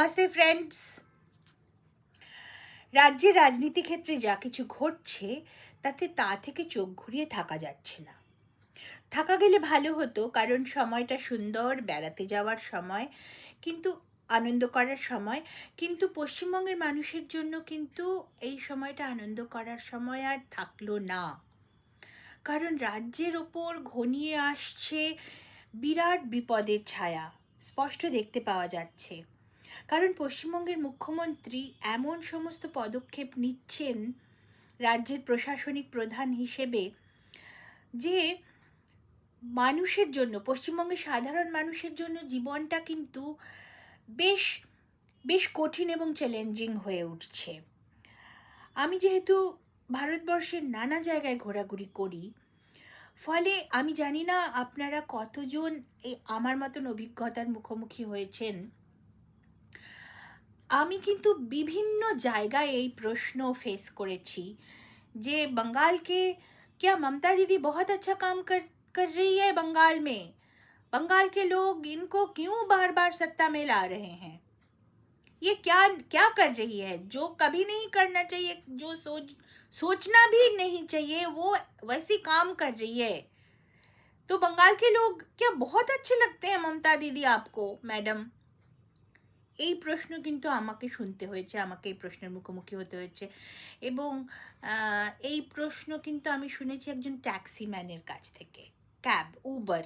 Namaste friends রাজ্যের রাজনীতি ক্ষেত্রে যা কিছু ঘটছে, তাতে তা থেকে চোখ ঘুরিয়ে থাকা যাচ্ছে না। থাকা গেলে ভালো হতো, কারণ সময়টা সুন্দর, বেড়াতে যাওয়ার সময়, কিন্তু আনন্দ করার সময়, কিন্তু পশ্চিমবঙ্গের মানুষের জন্য কিন্তু এই সময়টা আনন্দ করার সময় আর থাকল না। কারণ রাজ্যের ওপর ঘনিয়ে আসছে বিরাট বিপদের ছায়া, স্পষ্ট দেখতে পাওয়া যাচ্ছে। কারণ পশ্চিমবঙ্গের মুখ্যমন্ত্রী এমন সমস্ত পদক্ষেপ নিচ্ছেন রাজ্যের প্রশাসনিক প্রধান হিসেবে যে মানুষের জন্য পশ্চিমবঙ্গের সাধারণ মানুষের জন্য জীবনটা কিন্তু বেশ বেশ কঠিন এবং চ্যালেঞ্জিং হয়ে উঠছে। আমি যেহেতু ভারতবর্ষের নানা জায়গায় ঘোরাঘুরি করি, ফলে আমি জানি না আপনারা কতজন এই আমার মতন অভিজ্ঞতার মুখোমুখি হয়েছেন। আমি কিন্তু বিভিন্ন জায়গায় এই প্রশ্ন ফেস করেছি যে बंगाल क्या ममता दीदी बहुत अच्छा काम कर कर रही है बंगाल में बंगाल के लोग इनको क्यों बार बार सत्ता में ला रहे हैं ये क्या क्या कर रही है जो कभी नहीं करना चाहिए जो सोच सोचना भी नहीं चाहिए वो वैसी काम कर रही है तो बंगाल के लोग क्या बहुत अच्छे लगते हैं ममता दीदी आपको मैडम এই প্রশ্ন কিন্তু আমাকে শুনতে হয়েছে আমাকে এই প্রশ্নের মুখোমুখি হতে হয়েছে এবং আহ, এই প্রশ্ন কিন্তু আমি শুনেছি একজন ট্যাক্সিম্যানের কাছ থেকে ক্যাব উবার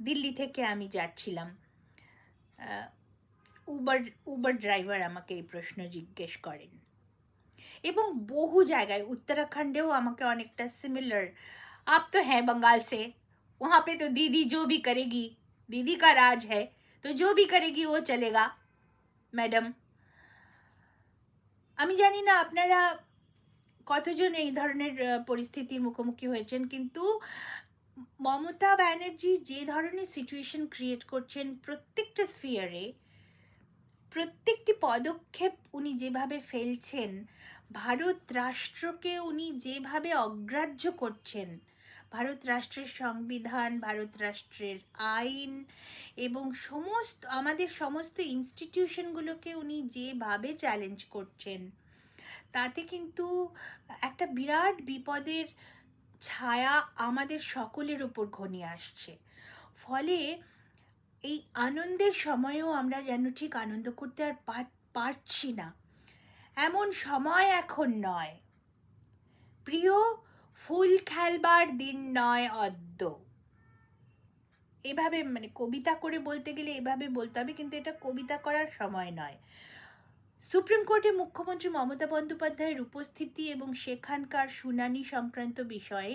দিল্লি থেকে আমি যাচ্ছিলাম উবার উবার ড্রাইভার আমাকে এই প্রশ্ন জিজ্ঞেস করেন এবং বহু জায়গায় উত্তরাখণ্ডেও আমাকে অনেকটা সিমিলার आप तो हैं बंगाल से वहाँ पे तो दीदी जो भी करेगी दीदी का राज है তো जो भी करेगी वो चलेगा ম্যাডাম আমি জানি না আপনারা কতজন এই ধরনের আহ, পরিস্থিতির মুখোমুখি হয়েছেন কিন্তু মমতা ব্যানার্জি যে ধরনের সিচুয়েশন ক্রিয়েট করছেন প্রত্যেকটা স্ফিয়ারে প্রত্যেকটি পদক্ষেপ উনি যেভাবে ফেলছেন ভারত রাষ্ট্রকে উনি যেভাবে অগ্রাহ্য করছেন ভারত রাষ্ট্রের সংবিধান, ভারত রাষ্ট্রের আইন এবং সমস্ত, আমাদের সমস্ত ইনস্টিটিউশনগুলোকে উনি যেভাবে চ্যালেঞ্জ করছেন, তাতে কিন্তু একটা বিরাট বিপদের ছায়া আমাদের সকলের ওপর ঘনিয়ে আসছে। ফলে এই আনন্দের সময়েও আমরা যেন ঠিক আনন্দ করতে আর পারছি না। এমন সময় এখন নয়। প্রিয় ফুল খেলবার দিন নয় অদ্য। এভাবে মানে কবিতা করে বলতে গেলে এভাবে বলতে হবে, কিন্তু এটা কবিতা করার সময় নয়। সুপ্রিম কোর্টে মুখ্যমন্ত্রী মমতা বন্দ্যোপাধ্যায়ের উপস্থিতি এবং সেখানকার শুনানি সংক্রান্ত বিষয়ে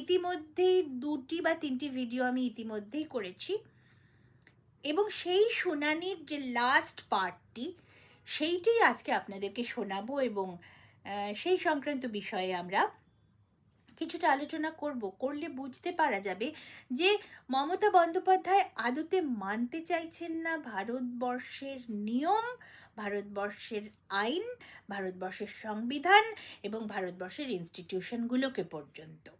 ইতিমধ্যেই দুটি বা তিনটি ভিডিও আমি ইতিমধ্যেই করেছি। এবং সেই শুনানির যে লাস্ট পার্টটি সেইটি আজকে আপনাদেরকে শোনাবো এবং সেই সংক্রান্ত বিষয়ে আমরা কিছুটা আলোচনা করব, করলে বুঝতে পারা যাবে যে মমতা বন্দ্যোপাধ্যায় আদতে মানতে চাইছেন না ভারতবর্ষের নিয়ম, ভারতবর্ষের আইন, ভারতবর্ষের সংবিধান এবং ভারতবর্ষের ইনস্টিটিউশনগুলোকে পর্যন্ত।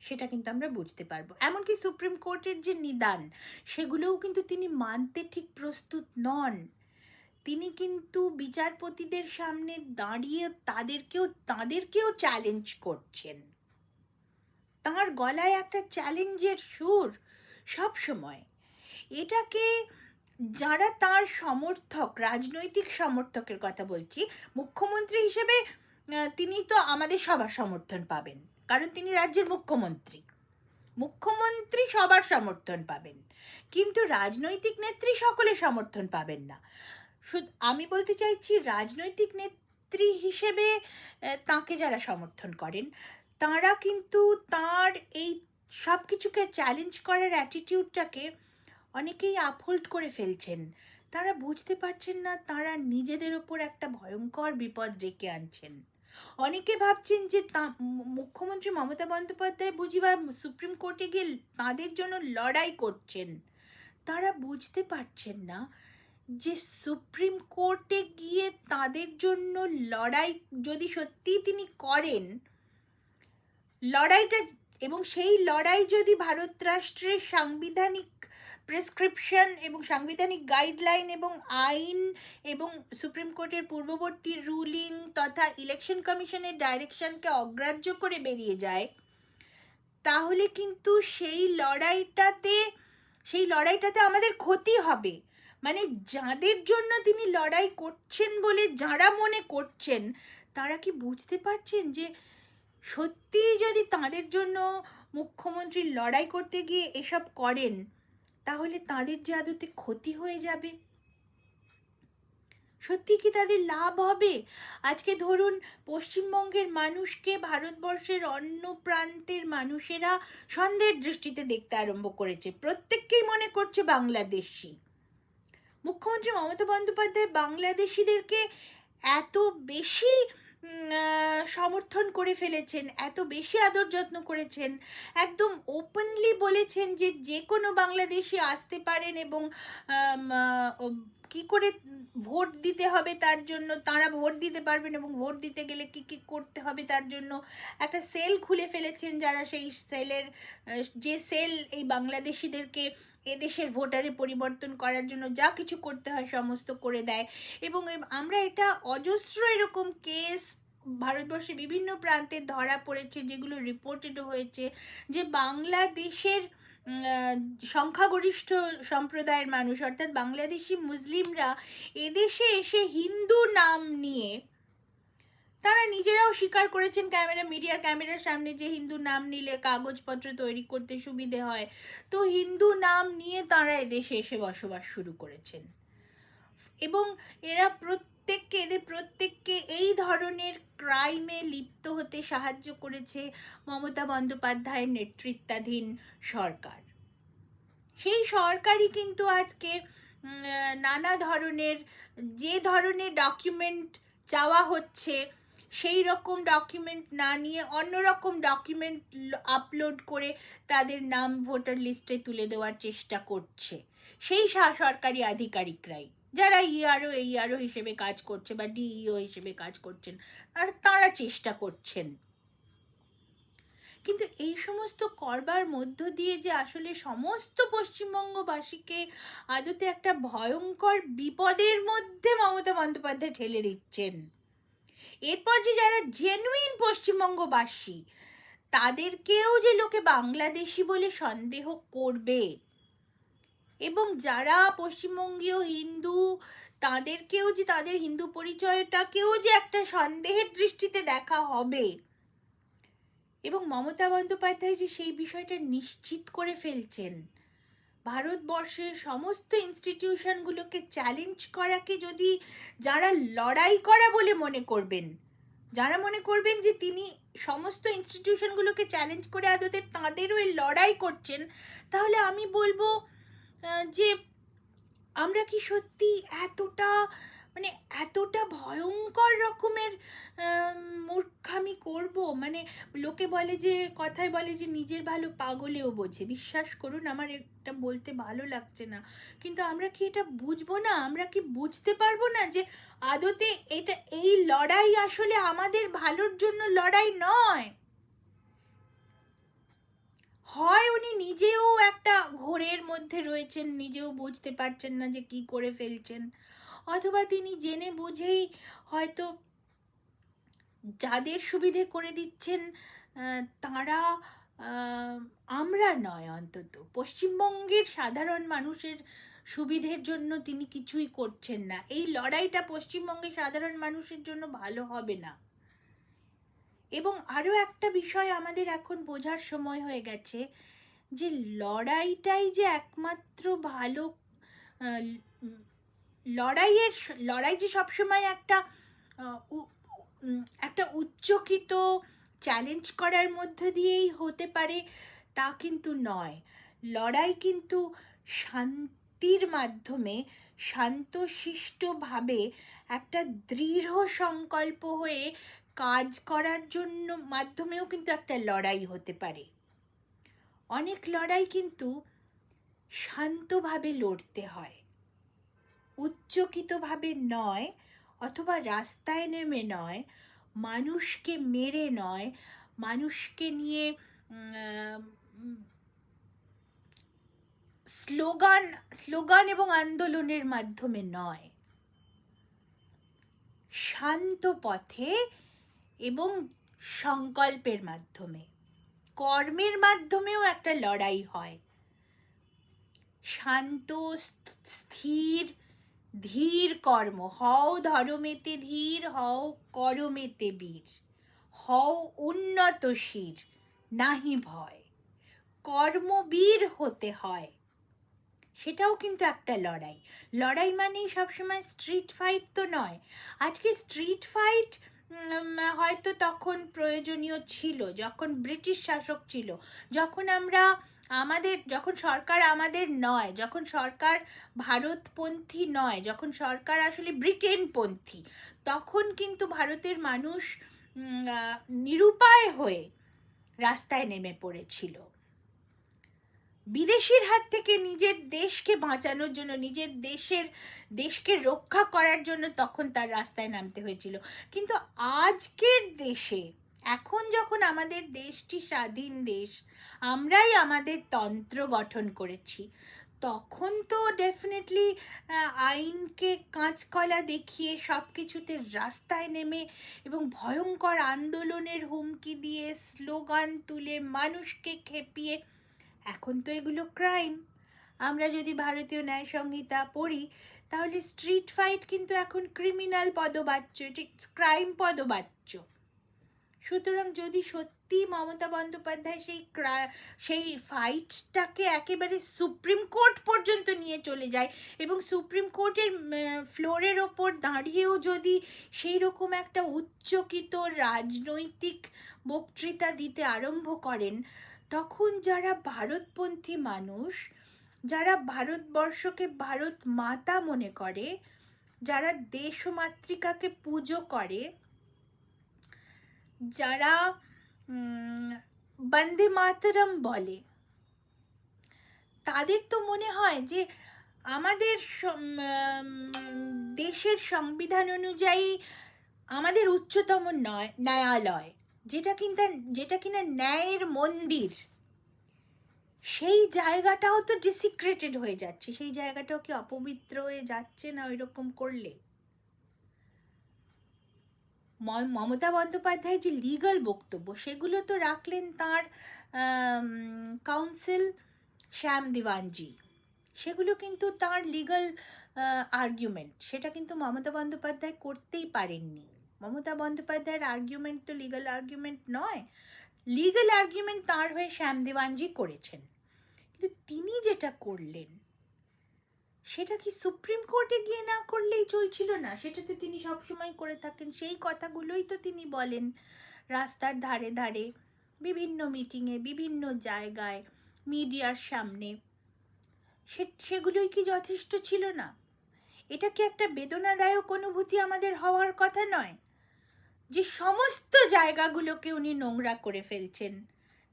সেটা কিন্তু আমরা বুঝতে পারব। এমনকি সুপ্রিম কোর্টের যে নিদান, সেগুলোও কিন্তু তিনি মানতে ঠিক প্রস্তুত নন। তিনি কিন্তু বিচারপতিদের সামনে দাঁড়িয়ে তাদেরকেও তাদেরকেও চ্যালেঞ্জ করছেন। তার গলায় একটা চ্যালেঞ্জের সুর সব সময়। এটাকে যারা তার সমর্থক, রাজনৈতিক সমর্থকের কথা বলছি, মুখ্যমন্ত্রী হিসেবে তিনি তো আমাদের সবার সমর্থন পাবেন, কারণ তিনি রাজ্যের মুখ্যমন্ত্রী। মুখ্যমন্ত্রী সবার সমর্থন পাবেন, কিন্তু রাজনৈতিক নেত্রী সকলে সমর্থন পাবেন না। শুধু, আমি বলতে চাইছি, রাজনৈতিক নেত্রী হিসেবে তাকে যারা সমর্থন করেন তারা কিন্তু তার এই সব কিছুকে চ্যালেঞ্জ করার অ্যাটিটিউডটাকে অনেকেই আপহোল্ড করে ফেলছেন। তারা বুঝতে পারছেন না, তারা নিজেদের ওপর একটা ভয়ঙ্কর বিপদ ডেকে আনছেন। অনেকে ভাবছেন যে তা- মুখ্যমন্ত্রী মমতা বন্দ্যোপাধ্যায় বুঝি বা সুপ্রিম কোর্টে গিয়ে তাদের জন্য লড়াই করছেন। তারা বুঝতে পারছেন না যে সুপ্রিম কোর্টে গিয়ে তাদের জন্য লড়াই যদি সত্যিই তিনি করেন লড়াইটা এবং সেই লড়াই যদি ভারত রাষ্ট্রের সাংবিধানিক প্রেসক্রিপশন এবং সাংবিধানিক গাইডলাইন এবং আইন এবং সুপ্রিম কোর্টের পূর্ববর্তী রুলিং তথা ইলেকশন কমিশনের ডাইরেকশনকে অগ্রাহ্য করে বেরিয়ে যায়, তাহলে কিন্তু সেই লড়াইটাতে সেই লড়াইটাতে আমাদের ক্ষতি হবে। মানে যাদের জন্য তিনি লড়াই করছেন বলে যারা মনে করছেন, তারা কি বুঝতে পারছেন যে সত্যি যদি তাদের জন্য মুখ্যমন্ত্রী লড়াই করতে গিয়ে এসব করেন, তাহলে তাদের যে আদতে ক্ষতি হয়ে যাবে? সত্যি কি তাদের লাভ হবে? আজকে ধরুন পশ্চিমবঙ্গের মানুষকে ভারতবর্ষের অন্য প্রান্তের মানুষেরা সন্দেহের দৃষ্টিতে দেখতে আরম্ভ করেছে। প্রত্যেককেই মনে করছে বাংলাদেশি। মুখ্যমন্ত্রী মমতা বন্দ্যোপাধ্যায় বাংলাদেশিদেরকে এত বেশি সমর্থন করে ফেলেছেন, এত বেশি আদর যত্ন করেছেন, একদম ওপেনলি বলেছেন যে যে কোনো বাংলাদেশি আসতে পারেন এবং কি করে ভোট দিতে হবে তার জন্য, তারা ভোট দিতে পারবেন এবং ভোট দিতে গেলে কি কি করতে হবে তার জন্য একটা সেল খুলে ফেলেছেন যারা সেই সেলের যে সেল এই বাংলাদেশিদেরকে এদেশের ভোটারে পরিবর্তন করার জন্য যা কিছু করতে হয় সমস্ত করে দেয়। এবং আমরা এটা অজস্র এরকম কেস ভারতবর্ষে বিভিন্ন প্রান্তে ধরা পড়েছে, যেগুলো রিপোর্টেডও হয়েছে, যে বাংলাদেশের সংখ্যাগরিষ্ঠ সম্প্রদায়ের মানুষ, অর্থাৎ বাংলাদেশি মুসলিমরা এদেশে এসে হিন্দু নাম নিয়ে তারা নিজেরাও স্বীকার করেছেন ক্যামেরা মিডিয়ার ক্যামেরার সামনে যে হিন্দু নাম নিলে কাগজপত্র তৈরি করতে সুবিধে হয়। তো হিন্দু নাম নিয়ে তারা এদেশে এসে বসবাস শুরু করেছেন। এবং এরা প্রত্যেককে, এদের প্রত্যেককে এই ধরনের ক্রাইমে লিপ্ত হতে সাহায্য করেছে মমতা বন্দ্যোপাধ্যায়ের নেতৃত্বাধীন সরকার। সেই সরকারই কিন্তু আজকে নানা ধরনের, যে ধরনের ডকুমেন্ট চাওয়া হচ্ছে সেই রকম ডকুমেন্ট না নিয়ে অন্য রকম ডকুমেন্ট আপলোড করে তাদের নাম ভোটার লিস্টে তুলে দেওয়ার চেষ্টা করছে। সেই সরকারি আধিকারিকরাই। যারা ইআরও এইআরও হিসেবে কাজ করছে বা ডিইও হিসেবে কাজ করছেন, আর তারা চেষ্টা করছেন। কিন্তু এই সমস্ত করবার মধ্য দিয়ে যে আসলে সমস্ত পশ্চিমবঙ্গবাসীকে আদতে একটা ভয়ঙ্কর বিপদের মধ্যে মমতা বন্দ্যোপাধ্যায় ঠেলে দিচ্ছেন। এরপর যে যারা জেনুইন পশ্চিমবঙ্গবাসী, তাদেরকেও যে লোকে বাংলাদেশি বলে সন্দেহ করবে। এবং যারা পশ্চিমবঙ্গীয় হিন্দু, তাদেরকেও যে, তাদের হিন্দু পরিচয়টাকেও যে একটা সন্দেহের দৃষ্টিতে দেখা হবে। এবং মমতা বন্দ্যোপাধ্যায় যে সেই বিষয়টা নিশ্চিত করে ফেলছেন। ভারতবর্ষের সমস্ত ইনস্টিটিউশনগুলোকে চ্যালেঞ্জ করাকে যদি যারা লড়াই করা বলে মনে করবেন, যারা মনে করবেন যে তিনি সমস্ত ইনস্টিটিউশনগুলোকে চ্যালেঞ্জ করে আদতে তাঁদের ওই লড়াই করছেন, তাহলে আমি বলব যে আমরা কি সত্যি এতটা মানে এতটা ভয়ঙ্কর রকমের মূর্খামি করব। মানে লোকে বলে যে, কথায় বলে যে, নিজের ভালো পাগলেও বোঝে। বিশ্বাস করুন, আমার এটা বলতে ভালো লাগছে না। কিন্তু আমরা কি এটা বুঝব না? আমরা কি বুঝতে পারব না যে, আদতে এটা, এই লড়াই আসলে আমাদের ভালোর জন্য লড়াই নয়? হয় উনি নিজেও একটা ঘোরের মধ্যে রয়েছেন, নিজেও বুঝতে পারছেন না যে কি করে ফেলছেন। অথবা তিনি জেনে বুঝেই হয়তো যাদের সুবিধে করে দিচ্ছেন তারা আমরা নয় অন্তত। পশ্চিমবঙ্গের সাধারণ মানুষের সুবিধের জন্য তিনি কিছুই করছেন না। এই লড়াইটা পশ্চিমবঙ্গের সাধারণ মানুষের জন্য ভালো হবে না। এবং আরও একটা বিষয় আমাদের এখন বোঝার সময় হয়ে গেছে যে লড়াইটাই যে একমাত্র ভালো লড়াইয়ের লড়াই যে সবসময় একটা একটা উচ্চকিত চ্যালেঞ্জ করার মধ্য দিয়েই হতে পারে, তা কিন্তু নয়। লড়াই কিন্তু শান্তির মাধ্যমে শান্তশিষ্টভাবে একটা দৃঢ় সংকল্প হয়ে কাজ করার জন্য, মাধ্যমেও কিন্তু একটা লড়াই হতে পারে। অনেক লড়াই কিন্তু শান্তভাবে লড়তে হয়। উচ্চকিতভাবে নয় অথবা রাস্তায় নেমে নয়, মানুষকে মেরে নয়, মানুষকে নিয়ে স্লোগান স্লোগান এবং আন্দোলনের মাধ্যমে নয়। শান্ত পথে এবং সংকল্পের মাধ্যমে, কর্মের মাধ্যমেও একটা লড়াই হয়। শান্ত স্থির ধীর কর্ম, হও ধর্মেতে ধীর, হও করমেতে বীর, হও উন্নত শির, নাহি ভয়। কর্মবীর হতে হয়, সেটাও কিন্তু একটা লড়াই। লড়াই মানেই সবসময় স্ট্রিট ফাইট তো নয়। আজকে স্ট্রিট ফাইট হয়তো তখন প্রয়োজনীয় ছিল, যখন ব্রিটিশ শাসক ছিল, যখন আমরা আমাদের, যখন সরকার আমাদের নয়, যখন সরকার ভারতপন্থী নয়, যখন সরকার আসলে ব্রিটেনপন্থী, তখন কিন্তু ভারতের মানুষ নিরুপায় হয়ে রাস্তায় নেমে পড়েছিল। বিদেশির হাত থেকে নিজের দেশকে বাঁচানোর জন্য, নিজের দেশের, দেশকে রক্ষা করার জন্য তখন তার রাস্তায় নামতে হয়েছিল। কিন্তু আজকের দেশে এখন যখন আমাদের দেশটি স্বাধীন দেশ, আমরাই আমাদের তন্ত্র গঠন করেছি। তখন তো ডেফিনেটলি আইনকে কাঁচকলা দেখিয়ে সব কিছুতে রাস্তায় নেমে এবং ভয়ঙ্কর আন্দোলনের হুমকি দিয়ে স্লোগান তুলে মানুষকে খেপিয়ে, এখন তো এগুলো ক্রাইম আমরা যদি ভারতীয় ন্যায় সংহিতা পড়ি, তাহলে স্ট্রিট ফাইট কিন্তু এখন ক্রিমিনাল পদবাচ্য এটি ক্রাইম পদবাচ্য। সুতরাং যদি সত্যি মমতা বন্দ্যোপাধ্যায় সেই সেই ফাইটটাকে একেবারে সুপ্রিম কোর্ট পর্যন্ত নিয়ে চলে যায় এবং সুপ্রিম কোর্টের ফ্লোরের ওপর দাঁড়িয়েও যদি সেই রকম একটা উচ্চকিত রাজনৈতিক বক্তৃতা দিতে আরম্ভ করেন, তখন যারা ভারতপন্থী মানুষ, যারা ভারতবর্ষকে ভারত মাতা মনে করে, যারা দেশমাতৃকাকে পুজো করে যারা বন্দে মাতরম বলে, তাদের তো মনে হয় যে আমাদের দেশের সংবিধান অনুযায়ী আমাদের উচ্চতম নয়, ন্যায়ালয়, যেটা কিন্তু, যেটা কিনা ন্যায়ের মন্দির, সেই জায়গাটাও তো ডিসিক্রেটেড হয়ে যাচ্ছে, সেই জায়গাটাও কি অপবিত্র হয়ে যাচ্ছে না ওইরকম করলে? মমতা বন্দ্যোপাধ্যায় যে লিগাল বক্তব্য, সেগুলো তো রাখলেন তার কাউন্সিল শ্যাম দিওয়ানজি। সেগুলো কিন্তু তার লিগাল আর্গুমেন্ট সেটা কিন্তু মমতা বন্দ্যোপাধ্যায় করতেই পারেননি। মমতা বন্দ্যোপাধ্যায়ের আর্গুমেন্ট তো লিগাল আর্গুমেন্ট নয় লিগাল আর্গুমেন্ট তার হয়ে শ্যাম দেওয়ানজি করেছেন। কিন্তু তিনি যেটা করলেন সেটা কি সুপ্রিম কোর্টে গিয়ে না করলেই চলছিল না? সেটা তো তিনি সবসময় করে থাকেন। সেই কথাগুলোই তো তিনি বলেন রাস্তার ধারে ধারে, বিভিন্ন মিটিংয়ে, বিভিন্ন জায়গায়, মিডিয়ার সামনে। সে, সেগুলোই কি যথেষ্ট ছিল না? এটা কি একটা বেদনাদায়ক অনুভূতি আমাদের হওয়ার কথা নয়? যে সমস্ত জায়গাগুলোকে উনি নোংরা করে ফেলছেন,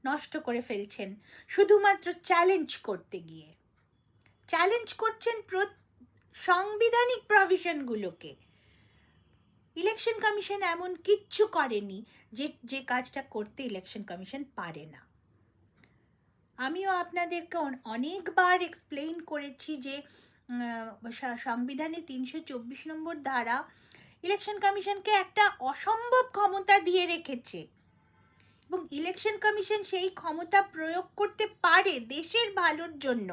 নষ্ট করে ফেলছেন, শুধুমাত্র চ্যালেঞ্জ করতে গিয়ে। চ্যালেঞ্জ করছেন সাংবিধানিক প্রভিশনগুলোকে ইলেকশন কমিশন এমন কিচ্ছু করেনি যে যে কাজটা করতে ইলেকশন কমিশন পারে না। আমিও আপনাদেরকে অনেকবার এক্সপ্লেইন করেছি যে সংবিধানে তিনশো চব্বিশ নম্বর ধারা ইলেকশন কমিশনকে একটা অসম্ভব ক্ষমতা দিয়ে রেখেছে। এবং ইলেকশন কমিশন সেই ক্ষমতা প্রয়োগ করতে পারে দেশের ভালোর জন্য।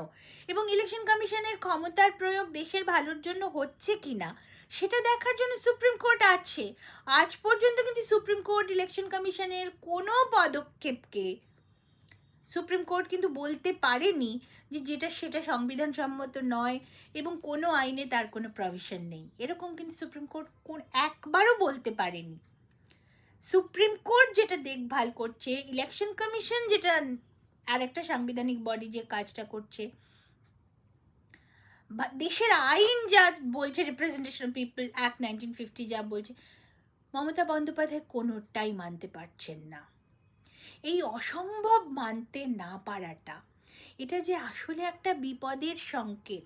এবং ইলেকশন কমিশনের ক্ষমতার প্রয়োগ দেশের ভালোর জন্য হচ্ছে কি না সেটা দেখার জন্য সুপ্রিম কোর্ট আছে। আজ পর্যন্ত কিন্তু সুপ্রিম কোর্ট ইলেকশন কমিশনের কোনো পদক্ষেপকে সুপ্রিম কোর্ট কিন্তু বলতে পারেনি যে যেটা সেটা সংবিধান সম্মত নয় এবং কোনো আইনে তার কোনো প্রভিশন নেই। এরকম কিন্তু সুপ্রিম কোর্ট কোন একবারও বলতে পারেনি। সুপ্রিম কোর্ট যেটা দেখভাল করছে, ইলেকশন কমিশন যেটা আর একটা সাংবিধানিক বডি যে কাজটা করছে দেশের আইন যা বলছে representation people act nineteen fifty যা বলছে, মমতা বন্দ্যোপাধ্যায় কোনোটাই মানতে পারছেন না। এই অসম্ভব মানতে না পারাটা, এটা যে আসলে একটা বিপদের সংকেত।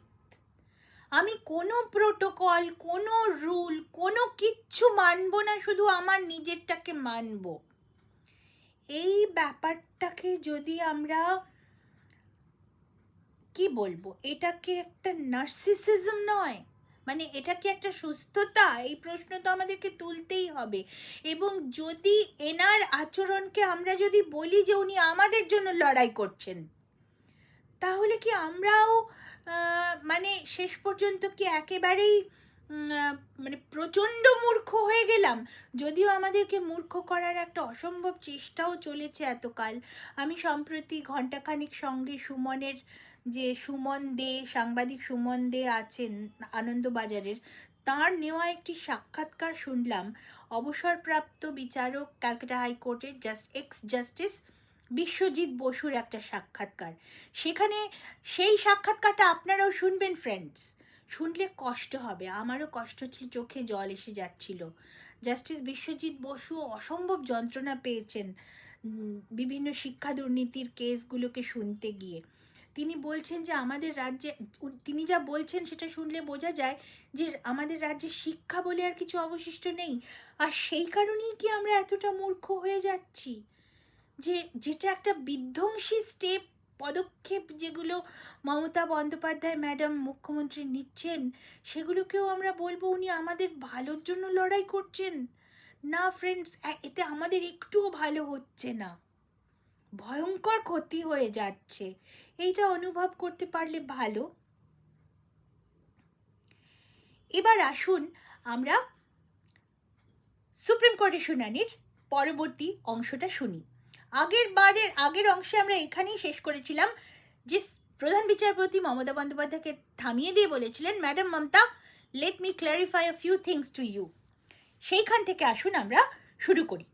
আমি কোনো প্রোটোকল কোনো রুল কোনো কিচ্ছু মানব না, শুধু আমার নিজেরটাকে মানব। এই ব্যাপারটাকে যদি আমরা, কি বলব, এটা কি একটা নার্সিসিজম নয়? মানে এটা কি একটা সুস্থতা? এই প্রশ্ন তো আমাদেরকে তুলতেই হবে। এবং যদি এনার আচরণকে আমরা যদি বলি যে উনি আমাদের জন্য লড়াই করছেন, তাহলে কি আমরাও মানে শেষ পর্যন্ত কি একেবারেই মানে প্রচণ্ড মূর্খ হয়ে গেলাম? যদিও আমাদেরকে মূর্খ করার একটা অসম্ভব চেষ্টাও চলেছে এতকাল। আমি সম্প্রতি ঘণ্টাখানিক সঙ্গে সুমনের যে সুমন দে, সাংবাদিক সুমন দে আছেন আনন্দবাজারের, তার নেওয়া একটি সাক্ষাৎকার শুনলাম। অবসরপ্রাপ্ত বিচারক, ক্যালকাটা হাইকোর্টের জাস্ট এক্স জাস্টিস বিশ্বজিৎ বসুর একটা সাক্ষাৎকার। সেখানে সেই সাক্ষাৎকারটা আপনারাও শুনবেন ফ্রেন্ডস শুনলে কষ্ট হবে। আমারও কষ্ট হচ্ছিল, চোখে জল এসে যাচ্ছিল। জাস্টিস বিশ্বজিৎ বসু অসম্ভব যন্ত্রণা পেয়েছেন বিভিন্ন শিক্ষা দুর্নীতির কেসগুলোকে শুনতে গিয়ে। তিনি বলছেন যে, আমাদের রাজ্যে তিনি যা বলছেন সেটা শুনলে বোঝা যায় যে, আমাদের রাজ্যে শিক্ষা বলে আর কিছু অবশিষ্ট নেই। আর সেই কারণেই কি আমরা এতটা মূর্খ হয়ে যাচ্ছি? যে, যেটা একটা বিধ্বংসী স্টেপ পদক্ষেপ যেগুলো মমতা বন্দ্যোপাধ্যায় ম্যাডাম মুখ্যমন্ত্রী নিচ্ছেন, সেগুলোকেও আমরা বলব উনি আমাদের ভালোর জন্য লড়াই করছেন। না ফ্রেন্ডস এতে আমাদের একটুও ভালো হচ্ছে না। ভয়ঙ্কর ক্ষতি হয়ে যাচ্ছে। এইটা অনুভব করতে পারলে ভালো। এবার আসুন আমরা সুপ্রিম কোর্টের শুনানির পরবর্তী অংশটা শুনি। আগের বারের, আগের অংশে আমরা এখানেই শেষ করেছিলাম। যে প্রধান বিচারপতি মমতা বন্দ্যোপাধ্যায়কে থামিয়ে দিয়ে বলেছিলেন madam Mamata let me clarify a few things to you সেইখান থেকে আসুন, আমরা শুরু করি।